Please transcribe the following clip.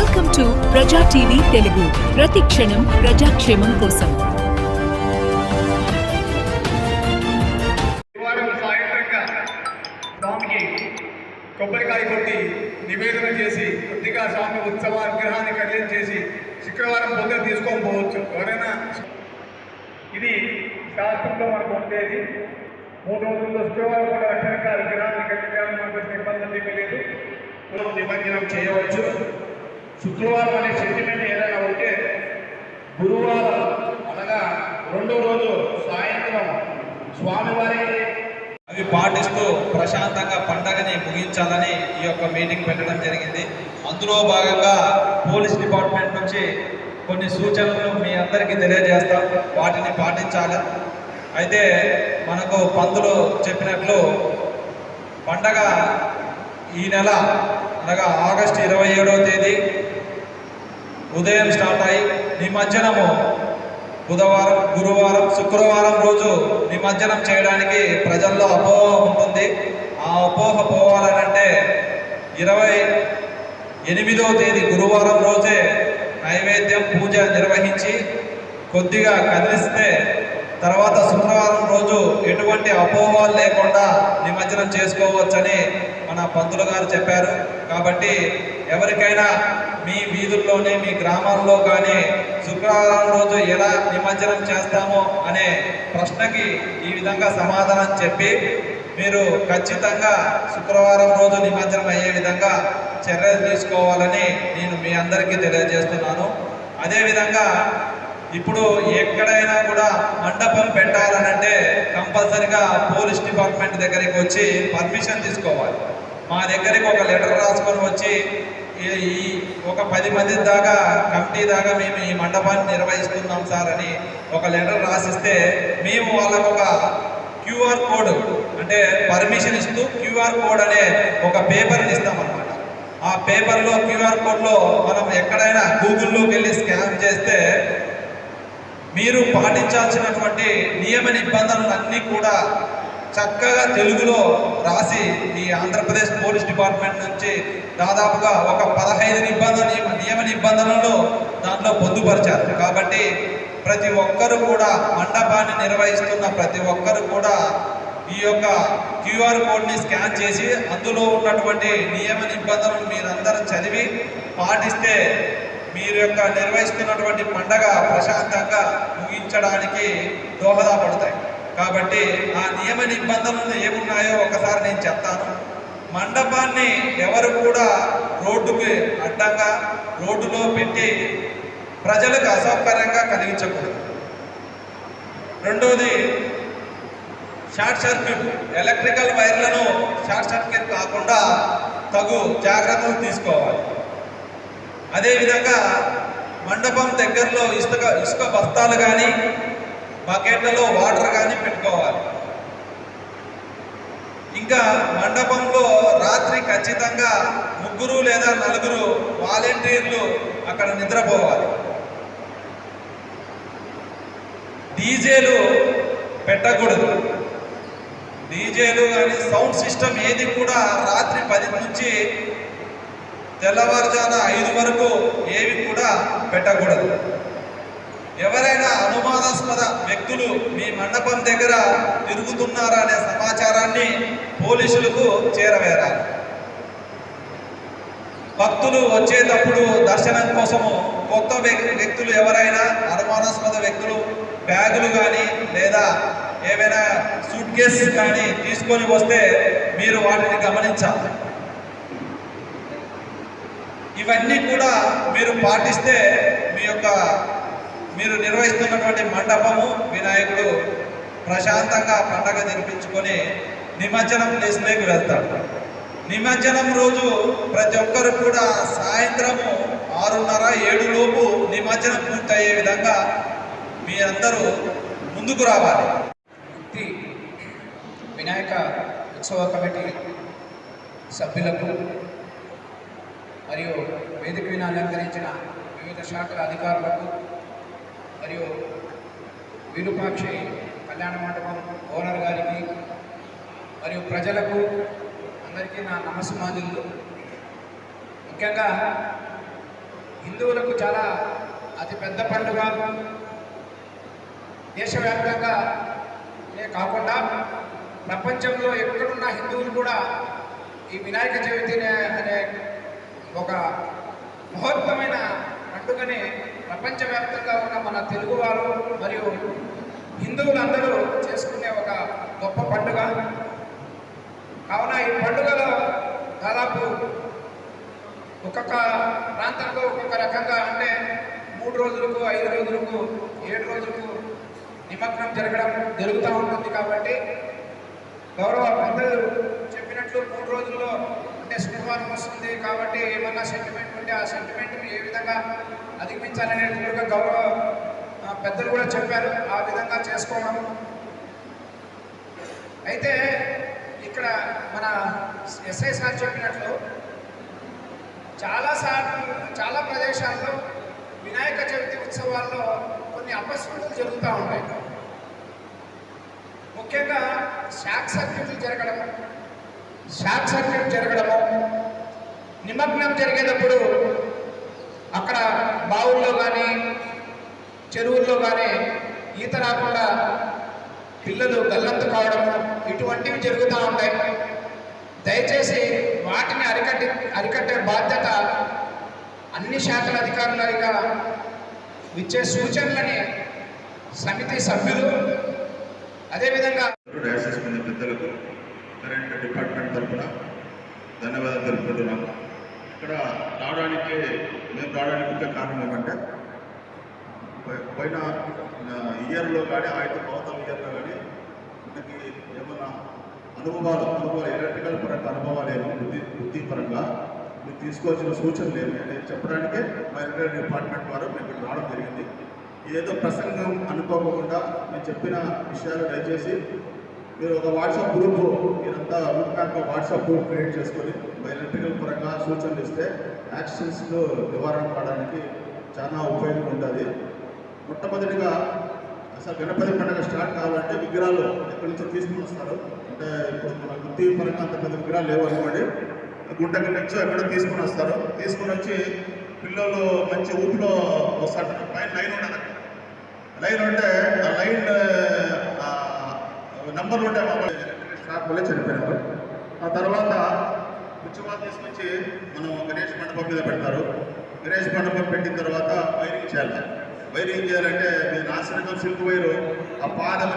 Welcome to Praja TV Telugu ప్రతి క్షణం ప్రజాక్షేమం కోసం. సాయంత్రంగా కొబ్బరికాయ కొట్టి నివేదన చేసి కొద్దిగా స్వామి ఉత్సవ విగ్రహాన్ని కళ్యాణం చేసి శుక్రవారం పొద్దున తీసుకొని పోవచ్చు. ఎవరైనా ఇది శాస్త్రంలో మనకు ఉండేది. మూడు రోజుల్లో శుక్రవారం కూడా అక్షరకాల విగ్రహాన్ని కట్టించాలని మనకు నిబంధన ఏమీ లేదు. మనం నిమజ్జనం చేయవచ్చు. శుక్రవారం అనే సెంటిమెంట్ ఏదైనా ఉంటే గురువారం అనగా రెండో రోజు సాయంత్రం స్వామివారికి అవి పాటిస్తూ ప్రశాంతంగా పండగని ముగించాలని ఈ యొక్క మీటింగ్ పెట్టడం జరిగింది. అందులో భాగంగా పోలీస్ డిపార్ట్మెంట్ నుంచి కొన్ని సూచనలు మీ అందరికీ తెలియజేస్తాం వాటిని పాటించాలి. అయితే మనకు పంతులు చెప్పినట్లు పండగ ఈ నెల అనగా ఆగస్టు ఇరవై ఏడవ తేదీ ఉదయం స్టార్ట్ అయ్యి నిమజ్జనము బుధవారం గురువారం శుక్రవారం రోజు నిమజ్జనం చేయడానికి ప్రజల్లో అపోహ ఉంటుంది. ఆ అపోహ పోవాలనంటే ఇరవై ఎనిమిదవ తేదీ గురువారం రోజే నైవేద్యం పూజ నిర్వహించి కొద్దిగా కదిలిస్తే తర్వాత శుక్రవారం రోజు ఎటువంటి అపోహాలు లేకుండా నిమజ్జనం చేసుకోవచ్చని మన పంతులు గారు చెప్పారు. కాబట్టి ఎవరికైనా మీ వీధుల్లోనే మీ గ్రామాల్లో కానీ శుక్రవారం రోజు ఎలా నిమజ్జనం చేస్తామో అనే ప్రశ్నకి ఈ విధంగా సమాధానం చెప్పి మీరు ఖచ్చితంగా శుక్రవారం రోజు నిమజ్జనం అయ్యే విధంగా చర్యలు తీసుకోవాలని నేను మీ అందరికీ తెలియజేస్తున్నాను. అదేవిధంగా ఇప్పుడు ఎక్కడైనా కూడా మండపం పెట్టాలనంటే కంపల్సరిగా పోలీస్ డిపార్ట్మెంట్ దగ్గరికి వచ్చి పర్మిషన్ తీసుకోవాలి. మా దగ్గరికి ఒక లెటర్ రాసుకొని వచ్చి ఈ- ఒక పది మంది దాకా కమిటీ దాకా మేము ఈ మండపాన్ని నిర్వహిస్తున్నాం సార్ అని ఒక లెటర్ రాసిస్తే మేము వాళ్ళకు ఒక క్యూఆర్ కోడ్ అంటే పర్మిషన్ ఇస్తూ క్యూఆర్ కోడ్ అనే ఒక పేపర్ని ఇస్తామన్నమాట. ఆ పేపర్లో క్యూఆర్ కోడ్లో మనం ఎక్కడైనా గూగుల్లోకి వెళ్ళి స్కాన్ చేస్తే మీరు పాటించాల్సినటువంటి నియమ నిబంధనలన్నీ కూడా చక్కగా తెలుగులో రాసి ఈ ఆంధ్రప్రదేశ్ పోలీస్ డిపార్ట్మెంట్ నుంచి దాదాపుగా ఒక పదహైదు నిబంధన నియమ- నిబంధనలు దాంట్లో పొందుపరిచారు. కాబట్టి ప్రతి ఒక్కరు కూడా మండపాన్ని నిర్వహిస్తున్న ప్రతి ఒక్కరు కూడా ఈ యొక్క క్యూఆర్ కోడ్ని స్కాన్ చేసి అందులో ఉన్నటువంటి నియమ నిబంధనలు మీరందరూ చదివి పాటిస్తే మీరు యొక్క నిర్వహిస్తున్నటువంటి పండగ ప్రశాంతంగా ముగించడానికి దోహదపడతాయి. కాబట్టి ఆ నియమ నిబంధనలు ఏమున్నాయో ఒకసారి నేను చెప్తాను. మండపాన్ని ఎవరు కూడా రోడ్డుకి అడ్డంగా రోడ్డులో పెట్టి ప్రజలకు అసౌకర్యంగా కలిగించకూడదు. రెండోది షార్ట్ సర్క్యూట్ ఎలక్ట్రికల్ వైర్లను షార్ట్ సర్క్యూట్ కాకుండా తగు జాగ్రత్తలు తీసుకోవాలి. అదేవిధంగా మండపం దగ్గరలో ఇసుక ఇసుక బస్తాలు కానీ బకెట్లలో వాటర్ కానీ పెట్టుకోవాలి. ఇంకా మండపంలో రాత్రి ఖచ్చితంగా ముగ్గురు లేదా నలుగురు వాలంటీర్లు అక్కడ నిద్రపోవాలి. డీజేలు పెట్టకూడదు. డీజేలు కానీ సౌండ్ సిస్టమ్ ఏది కూడా రాత్రి పది నుంచి తెల్లవారుజాన ఐదు వరకు ఏవి కూడా పెట్టకూడదు. ఎవరైనా అనుమానాస్పద వ్యక్తులు మీ మండపం దగ్గర తిరుగుతున్నారా అనే సమాచారాన్ని పోలీసులకు చేరవేరాలి. భక్తులు వచ్చేటప్పుడు దర్శనం కోసము కొత్త వ్యక్తులు ఎవరైనా అనుమానాస్పద వ్యక్తులు బ్యాగులు కానీ లేదా ఏవైనా సూట్ కేస్ కానీ తీసుకొని వస్తే మీరు వాటిని గమనించాలి. ఇవన్నీ కూడా మీరు పాటిస్తే మీ యొక్క మీరు నిర్వహిస్తున్నటువంటి మండపము వినాయకుడు ప్రశాంతంగా పండగ జరిపించుకొని నిమజ్జనం ప్లేస్లోకి వెళ్తాడు. నిమజ్జనం రోజు ప్రతి ఒక్కరు కూడా సాయంత్రము ఆరున్నర ఏడు లోపు నిమజ్జనం పూర్తయ్యే విధంగా మీరందరూ ముందుకు రావాలి. వినాయక ఉత్సవ కమిటీ సభ్యులకు మరియు వేదిక మీద అలంకరించిన వివిధ శాఖల అధికారులకు మరియు విరూపాక్షి కళ్యాణ మండపం ఓనర్ గారికి మరియు ప్రజలకు అందరికీ నా నమస్మాదులు ముఖ్యంగా హిందువులకు చాలా అతి పెద్ద పండుగ. దేశవ్యాప్తంగా కాకుండా ప్రపంచంలో ఎక్కడున్న హిందువులు కూడా ఈ వినాయక చవితి అనే ఒక మహోత్తమైన పండుగని ప్రపంచవ్యాప్తంగా ఉన్న మన తెలుగువారు మరియు హిందువులందరూ చేసుకునే ఒక గొప్ప పండుగ. కావున ఈ పండుగలో దాదాపు ఒక్కొక్క ప్రాంతంలో ఒక్కొక్క రకంగా అంటే మూడు రోజులకు ఐదు రోజులకు ఏడు రోజులకు నిమగ్నం జరగడం జరుగుతూ ఉంటుంది కాబట్టి గౌరవ పెద్దలు చెప్పినట్లు మూడు రోజుల్లో ఉంటే శుక్రవారం వస్తుంది కాబట్టి ఏమన్నా సెంటిమెంట్ ఉంటే ఆ సెంటిమెంట్ని ఏ విధంగా అధిగమించాలనేట్టుగా గౌరవ పెద్దలు కూడా చెప్పారు. ఆ విధంగా చేసుకోవడం. అయితే ఇక్కడ మన ఎస్ఐ సార్ చెప్పినట్లు చాలాసార్లు చాలా ప్రదేశాల్లో వినాయక చవితి ఉత్సవాల్లో కొన్ని అపస్మృతులు జరుగుతూ ఉంటాయి. ముఖ్యంగా షాక్ సర్క్యూట్లు జరగడం షార్ట్ సర్క్యూట్ జరగడము నిమగ్నం జరిగేటప్పుడు అక్కడ బావుల్లో కానీ చెరువుల్లో కానీ ఈత రాకుండా పిల్లలు గల్లంతు కావడము ఇటువంటివి జరుగుతూ ఉంటాయి. దయచేసి వాటిని అరికట్టి అరికట్టే బాధ్యత అన్ని శాఖల అధికారులుగా ఇచ్చే సూచనలని సమితి సభ్యులు అదేవిధంగా కరెంట్ డిపార్ట్మెంట్ తరఫున ధన్యవాదాలు తెలుపుకుంటున్నాము ఇక్కడ రావడానికి మేము రావడానికి ముఖ్య కారణం ఏమంటే పోయిన ఇయర్లో కానీ ఆయన అవతల ఇయర్లో కానీ మనకి ఏమన్నా అనుభవాలు అనుభవాలు ఎలక్ట్రికల్ పరంగా అనుభవాలు ఏమో బుద్ధి బుద్ధిపరంగా మీరు తీసుకోవాల్సిన సూచనలు ఏమి? అనేది చెప్పడానికే మా ఎలక్ట్రికల్ డిపార్ట్మెంట్ వారు మేము ఇక్కడ రావడం జరిగింది. ఏదో ప్రసంగం అనుకోకుండా మేము చెప్పిన విషయాలు దయచేసి మీరు ఒక వాట్సాప్ గ్రూప్ మీరంతా ముఖ్యంగా వాట్సాప్ గ్రూప్ క్రియేట్ చేసుకొని ఎలక్ట్రికల్ పరంగా సూచనలు ఇస్తే యాక్సిడెంట్స్లో నివారణ కావడానికి చాలా ఉపయోగం ఉంటుంది. మొట్టమొదటిగా అసలు గణపతి పండుగ స్టార్ట్ కావాలంటే విగ్రహాలు ఎక్కడి నుంచో తీసుకుని వస్తారు. అంటే ఇప్పుడు మన గుత్తి పరంగా అంత పెద్ద విగ్రహాలు లేవు అనుకోండి గుంటకి నుంచో ఎక్కడో తీసుకుని వస్తారు. తీసుకుని వచ్చి పిల్లలు మంచి ఊపిలో వస్తారు పైన లైన్ ఉండదు లైన్ ఉంటే ఆ లైన్ నంబర్లు ఉంటే మా స్టాఫ్ వల్లే చనిపోయినారు. ఆ తర్వాత ఉత్సవాలు తీసుకొచ్చి మనం గణేష్ మండపం మీద పెడతారు. గణేష్ మండపం పెట్టిన తర్వాత వైరింగ్ చేయాలి. వైరింగ్ చేయాలంటే మీ నాశనకం సిల్క్ వైరు ఆ పాదం